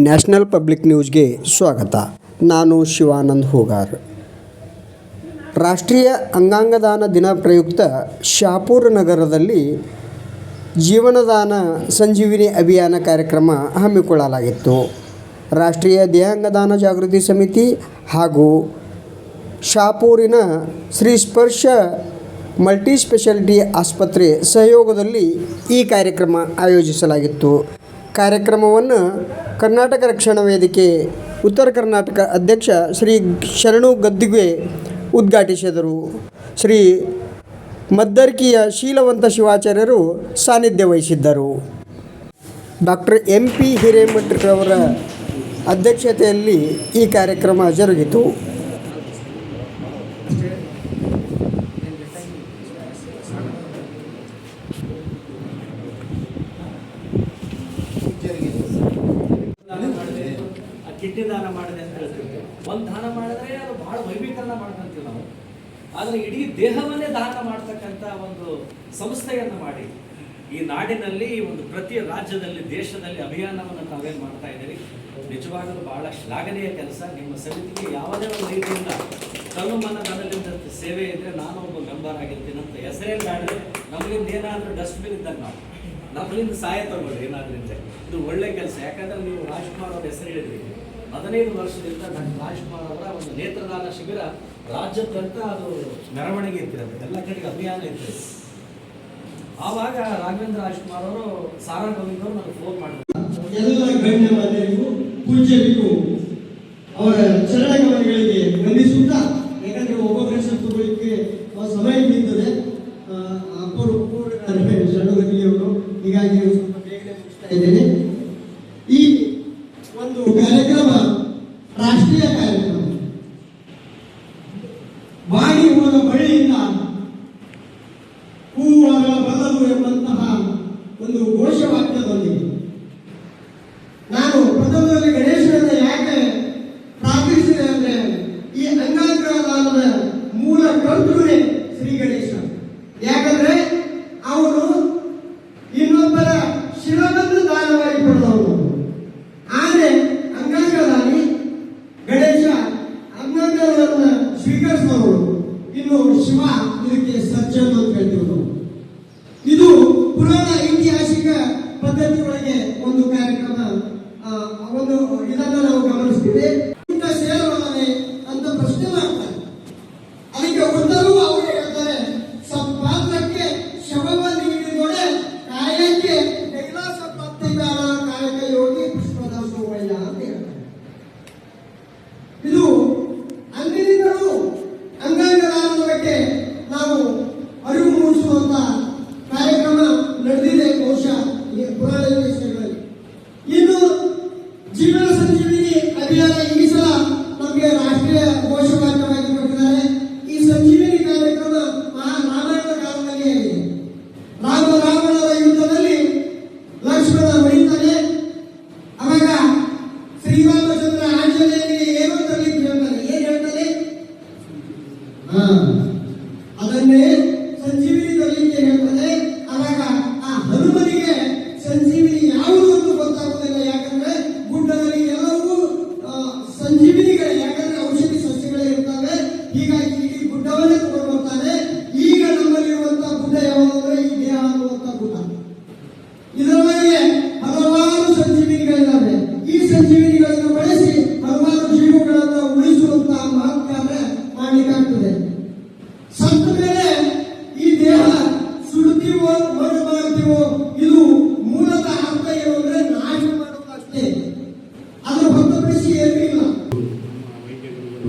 National public ನ್ಯೂಸ್ಗೆ ಸ್ವಾಗತ. ನಾನು ಶಿವಾನಂದ್ ಹೋಗಾರ್. ರಾಷ್ಟ್ರೀಯ ಅಂಗಾಂಗದಾನ ದಿನ ಪ್ರಯುಕ್ತ ಶಾಪೂರ್ ನಗರದಲ್ಲಿ ಜೀವನದಾನ ಸಂಜೀವಿನಿ ಅಭಿಯಾನ ಕಾರ್ಯಕ್ರಮ ಹಮ್ಮಿಕೊಳ್ಳಲಾಗಿತ್ತು. ರಾಷ್ಟ್ರೀಯ ದೇಹಾಂಗದಾನ ಜಾಗೃತಿ ಸಮಿತಿ ಹಾಗೂ ಶಾಪೂರಿನ ಶ್ರೀ ಸ್ಪರ್ಶ ಮಲ್ಟಿ ಸ್ಪೆಷಾಲಿಟಿ ಆಸ್ಪತ್ರೆ ಸಹಯೋಗದಲ್ಲಿ ಈ ಕಾರ್ಯಕ್ರಮ ಆಯೋಜಿಸಲಾಗಿತ್ತು. ಕಾರ್ಯಕ್ರಮವನ್ನು ಕರ್ನಾಟಕ ರಕ್ಷಣಾ ವೇದಿಕೆ ಉತ್ತರ ಕರ್ನಾಟಕ ಅಧ್ಯಕ್ಷ ಶ್ರೀ ಶರಣು ಗದ್ದಿಗೆ ಉದ್ಘಾಟಿಸಿದರು. ಶ್ರೀ ಮದ್ದರ್ಕಿಯ ಶೀಲವಂತ ಶಿವಾಚಾರ್ಯರು ಸಾನ್ನಿಧ್ಯ ವಹಿಸಿದ್ದರು. ಡಾಕ್ಟರ್ ಎಂ ಪಿ ಹಿರೇಮಠರವರ ಅಧ್ಯಕ್ಷತೆಯಲ್ಲಿ ಈ ಕಾರ್ಯಕ್ರಮ ಜರುಗಿತು. ಆ ದಾನ ಮಾಡಿದೆ ಅಂತ ಹೇಳ್ತೀವಿ. ಒಂದು ದಾನ ಮಾಡಿದ್ರೆ ಅದು ಬಹಳ ವೈಭೀಕರಣ ಮಾಡ್ಕೊಂತೀವಿ ನಾವು. ಆದರೆ ಇಡೀ ದೇಹವನ್ನೇ ದಾನ ಮಾಡ್ತಕ್ಕಂಥ ಒಂದು ಸಂಸ್ಥೆಯನ್ನು ಮಾಡಿ, ಈ ನಾಡಿನಲ್ಲಿ ಒಂದು ಪ್ರತಿ ರಾಜ್ಯದಲ್ಲಿ, ದೇಶದಲ್ಲಿ ಅಭಿಯಾನವನ್ನು ತಾವೇನು ಮಾಡ್ತಾ ಇದ್ದೀರಿ? ನಿಜವಾಗಲೂ ಬಹಳ ಶ್ಲಾಘನೀಯ ಕೆಲಸ. ನಿಮ್ಮ ಸಮಿತಿಗೆ ಯಾವುದೇ ಒಂದು ರೀತಿಯಿಂದ ತಮ್ಮ ಧನದಿಂದ ಸೇವೆ ಇದ್ದರೆ ನಾನು ಒಬ್ಬ ಮೆಂಬರ್ ಆಗಿರ್ತೀನಿ ಅಂತ ಹೆಸರೇ ಮಾಡಿದ್ರೆ ನಮಗಿಂದ ಏನಾದರೂ ಡಸ್ಟ್ಬಿನ್ ಇದ್ದಾಗ ನಾವು. ನಮ್ಮಲ್ಲಿಂದ ಸಹಾಯ ತಗೊಳ್ಳಿ ಏನಾದ್ರಿಂದ ಇದು ಒಳ್ಳೆ ಕೆಲಸ. ಯಾಕಂದ್ರೆ ನೀವು ರಾಜ್ಕುಮಾರ್ ಅವ್ರ ಹೆಸರು ಹೇಳಿದ್ರಿ. ಹದಿನೈದು ವರ್ಷದಿಂದ ಡಾಕ್ಟರ್ ರಾಜ್ಕುಮಾರ್ ಅವರ ಒಂದು ನೇತ್ರದಾನ ಶಿಬಿರ ರಾಜ್ಯದಂತ ಅದು ಮೆರವಣಿಗೆ ಇರ್ತಿರೋದು ಎಲ್ಲ ಕಡೆಗೆ ಅಭಿಯಾನ ಇರ್ತದೆ ಆವಾಗ ರಾಘವೇಂದ್ರ ರಾಜ್ಕುಮಾರ್ ಅವರು ಸಾರಾ ಗೋವಿಂದ್ ಅವರು ನನಗೆ ಫೋನ್ ಮಾಡಿದ್ರು. ಎಲ್ಲ ಗಣ್ಯಮಾನ್ಯರಿಗೂ ಪೂಜ್ಯರಿಗೂ ಅವರ ಚರಣಗಳಿಗೆ ಸ್ವೀಕರಿಸಿದವರು ಇನ್ನು ಶಿವ ಇದಕ್ಕೆ ಸರ್ಜನ್ ಅಂತ ಹೇಳ್ತೀವಿ ನಾವು ಇದು ಪುರಾಣ ಐತಿಹಾಸಿಕ ಪದ್ಧತಿಯೊಳಗೆ ಒಂದು ಕಾರ್ಯಕ್ರಮ ಒಂದು ಇದನ್ನು ನಾವು ಗಮನಿಸ್ತೀವಿ. 愿我是我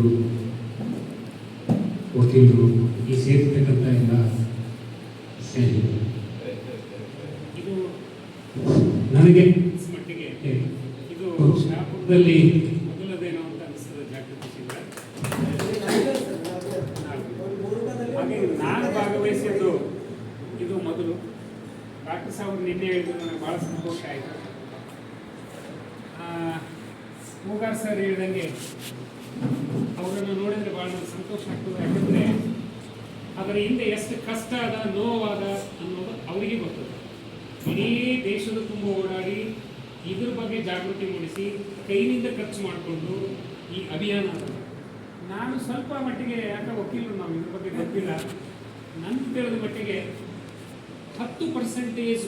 ವೈದ್ಯರುಗಳು ವಕೀಲರು ಈ ಸೇರ್ತಕ್ಕಂಥ ಎಲ್ಲ ಇದು ನನಗೆ ಇದು ಶಾಪುರದಲ್ಲಿ ಮೊದಲದೇನೋ ಅಂತ ಅನಿಸ್ತದೆ ಜಾಗೃತಿ ಶಿಬಿರ. ಹಾಗೆ ನಾನು ಭಾಗವಹಿಸಿದ್ದು ಇದು ಮೊದಲು. ಡಾಕ್ಟರ್ ಸಾಹೇಬ್ ನಿನ್ನೆ ಹೇಳಿದ್ರು ನನಗೆ ಭಾಳ ಸಂತೋಷ ಆಯಿತು. ಮೂಗಾರ್ ಸರ್ ಹೇಳಿದಂಗೆ ಅವರನ್ನು ನೋಡಿದರೆ ಭಾಳ ಸಂತೋಷ ಆಗ್ತದೆ. ಯಾಕಂದರೆ ಅದರ ಹಿಂದೆ ಎಷ್ಟು ಕಷ್ಟ ಅದ ನೋವಾದ ಅನ್ನೋದು ಅವರಿಗೆ ಗೊತ್ತದೆ. ಇಡೀ ದೇಶದ ತುಂಬ ಓಡಾಡಿ ಇದ್ರ ಬಗ್ಗೆ ಜಾಗೃತಿ ಮೂಡಿಸಿ ಕೈನಿಂದ ಖರ್ಚು ಮಾಡಿಕೊಂಡು ಈ ಅಭಿಯಾನ ನಾನು ಸ್ವಲ್ಪ ಮಟ್ಟಿಗೆ ಯಾಕೆ ವಕೀಲರು ನಾವು ಇದ್ರ ಬಗ್ಗೆ ಗೊತ್ತಿಲ್ಲ. ನನ್ನ ತಿಳಿದ ಮಟ್ಟಿಗೆ ಹತ್ತು ಪರ್ಸೆಂಟೇಜ್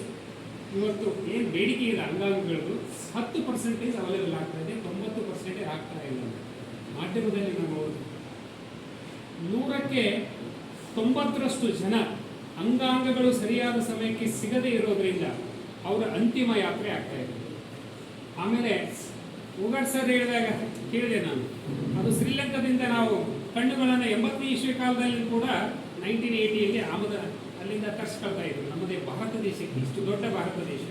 ಇವತ್ತು ಏನು ಬೇಡಿಕೆ ಇಲ್ಲ ಅಂಗಾಂಗಗಳದ್ದು ಹತ್ತು ಪರ್ಸೆಂಟೇಜ್ ಅವೈಲೇಬಲ್ ಆಗ್ತಾ ಇದೆ, ತೊಂಬತ್ತು ಪರ್ಸೆಂಟೇಜ್ ಆಗ್ತಾ ಇಲ್ಲ. ಮಾಧ್ಯಮದಲ್ಲಿ ಓದಿದ್ವಿ. ನೂರಕ್ಕೆ ತೊಂಬತ್ತರಷ್ಟು ಜನ ಅಂಗಾಂಗಗಳು ಸರಿಯಾದ ಸಮಯಕ್ಕೆ ಸಿಗದೇ ಇರೋದ್ರಿಂದ ಅವರ ಅಂತಿಮ ಯಾತ್ರೆ ಆಗ್ತಾ ಇದೆ. ಆಮೇಲೆ ಸರ್ ಹೇಳಿದಾಗ ಕೇಳಿದೆ ನಾನು, ಅದು ಶ್ರೀಲಂಕಾದಿಂದ ನಾವು ಕಣ್ಣುಗಳನ್ನು ಎಂಬತ್ತನೇ ಇಸ್ವಿ ಕಾಲದಲ್ಲಿ ಕೂಡ ನೈನ್ಟೀನ್ ಏಯ್ಟಿಯಲ್ಲಿ ಆಮದ, ಅಲ್ಲಿಂದ ತರಿಸ್ಕೊಳ್ತಾ ಇದ್ರು. ನಮ್ಮದೇ ಭಾರತ ದೇಶಕ್ಕೆ ಇಷ್ಟು ದೊಡ್ಡ ಭಾರತ ದೇಶ.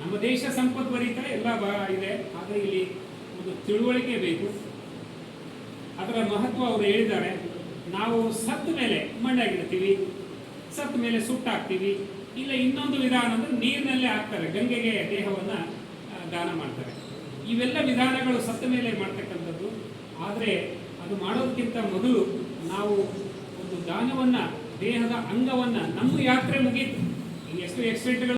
ನಮ್ಮ ದೇಶ ಸಂಪದ್ಭರಿತ ಎಲ್ಲ ಬಾ ಇದೆ. ಆದರೆ ಇಲ್ಲಿ ಒಂದು ತಿಳುವಳಿಕೆ ಬೇಕು. ಅದರ ಮಹತ್ವ ಅವರು ಹೇಳಿದ್ದಾರೆ. ನಾವು ಸತ್ತ ಮೇಲೆ ಮಣ್ಣಾಗಿರ್ತೀವಿ ಸತ್ತ ಮೇಲೆ ಸುಟ್ಟಾಕ್ತೀವಿ ಇಲ್ಲ ಇನ್ನೊಂದು ವಿಧಾನ ಅಂದ್ರೆ ನೀರಿನಲ್ಲೇ ಹಾಕ್ತಾರೆ, ಗಂಗೆಗೆ ದೇಹವನ್ನು ದಾನ ಮಾಡ್ತಾರೆ. ಇವೆಲ್ಲ ವಿಧಾನಗಳು ಸತ್ತ ಮೇಲೆ ಮಾಡ್ತಕ್ಕಂಥದ್ದು. ಆದರೆ ಅದು ಮಾಡೋದಕ್ಕಿಂತ ಮೊದಲು ನಾವು ಒಂದು ದಾನವನ್ನು, ದೇಹದ ಅಂಗವನ್ನು ನಮ್ಮ ಯಾತ್ರೆ ಮುಗೀತು. ಎಷ್ಟು ಎಕ್ಸಿಡೆಂಟ್ಗಳು